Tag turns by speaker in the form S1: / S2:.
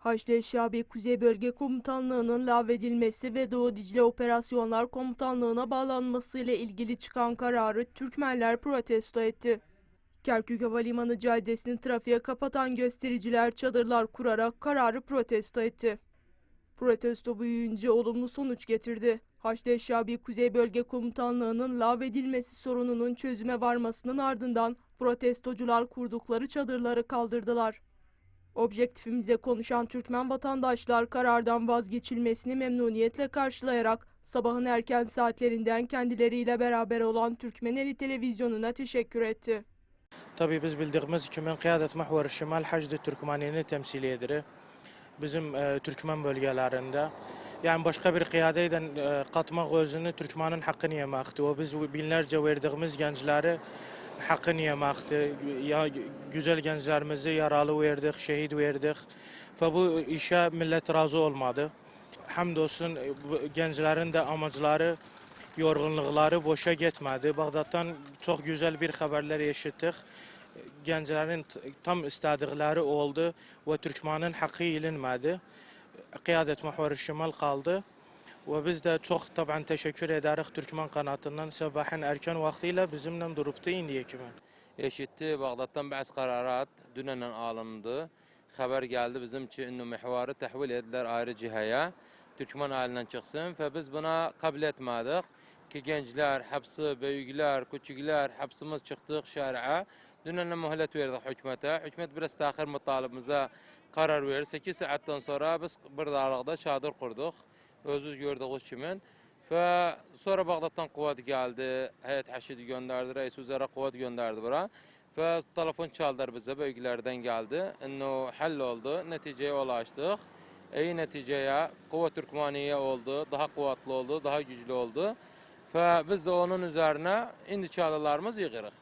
S1: Haçlı Şabi Kuzey Bölge Komutanlığı'nın lağvedilmesi ve Doğu Dicle Operasyonlar Komutanlığı'na bağlanması ile ilgili çıkan kararı Türkmenler protesto etti. Kerkük Havalimanı caddesini trafiğe kapatan göstericiler çadırlar kurarak kararı protesto etti. Protesto büyüyünce olumlu sonuç getirdi. Haçlı Şabi Kuzey Bölge Komutanlığı'nın lağvedilmesi sorununun çözüme varmasının ardından protestocular kurdukları çadırları kaldırdılar. Objektifimize konuşan Türkmen vatandaşlar karardan vazgeçilmesini memnuniyetle karşılayarak sabahın erken saatlerinden kendileriyle beraber olan Türkmeneli televizyonuna teşekkür etti.
S2: Tabii biz bildiğimiz kimin kıyadet mahvar şimal Hacdı Türkmeni'ni temsil edir. Bizim e, Türkmen bölgelerinde. Yani başka bir kıyadeyle e, katmak özünü Türkmenin hakkını yemekti. O biz binlerce verdiğimiz gençleri hakkını yemekti. Ya, güzel gençlerimizi yaralı verdik, şehit verdik. Ve bu işe millet razı olmadı. Hamdolsun e, bu gençlerin de amaçları yorgunlukları boşa gitmedi. Bağdat'tan çok güzel bir haberler eşittik. Gençlerin t- tam istedikleri oldu ve Türkmen'in hakkı ilinmedi. Kıyadet muhvarı şimal kaldı. Ve biz de çok taban teşekkür ederiz Türkmen kanatından sabahın erken vaktiyle bizimle durup da indiye kimin.
S3: eşitti. Bağdat'tan bazı kararat dünen alındı. Haber geldi bizim için innu mihvarı tahvil ettiler ayrı cihaya. Türkmen halinden çıksın ve biz buna kabul etmedik. Ki gençler, hapsi, büyükler, küçükler, hapsimiz çıktık şari'a. Dünen mühlet verdik hükümete. Hükümet biraz tahir mutalibimize karar verdi. 8 saatten sonra biz bir dağlıqda çadır kurduk. Özümüz gördüğümüz kimin. Ve sonra Bağdat'tan kuvvet geldi. Heyet Haşidi gönderdi. Reis Üzere kuvvet gönderdi bura. Ve telefon çaldılar bize. Bölgelerden geldi. İnno hall oldu. Neticeye ulaştık. İyi neticeye kuvvet Türkmeniye oldu. Daha kuvvetli oldu. Daha güçlü oldu. Ve biz de onun üzerine indi çağrılarımız yığırıq.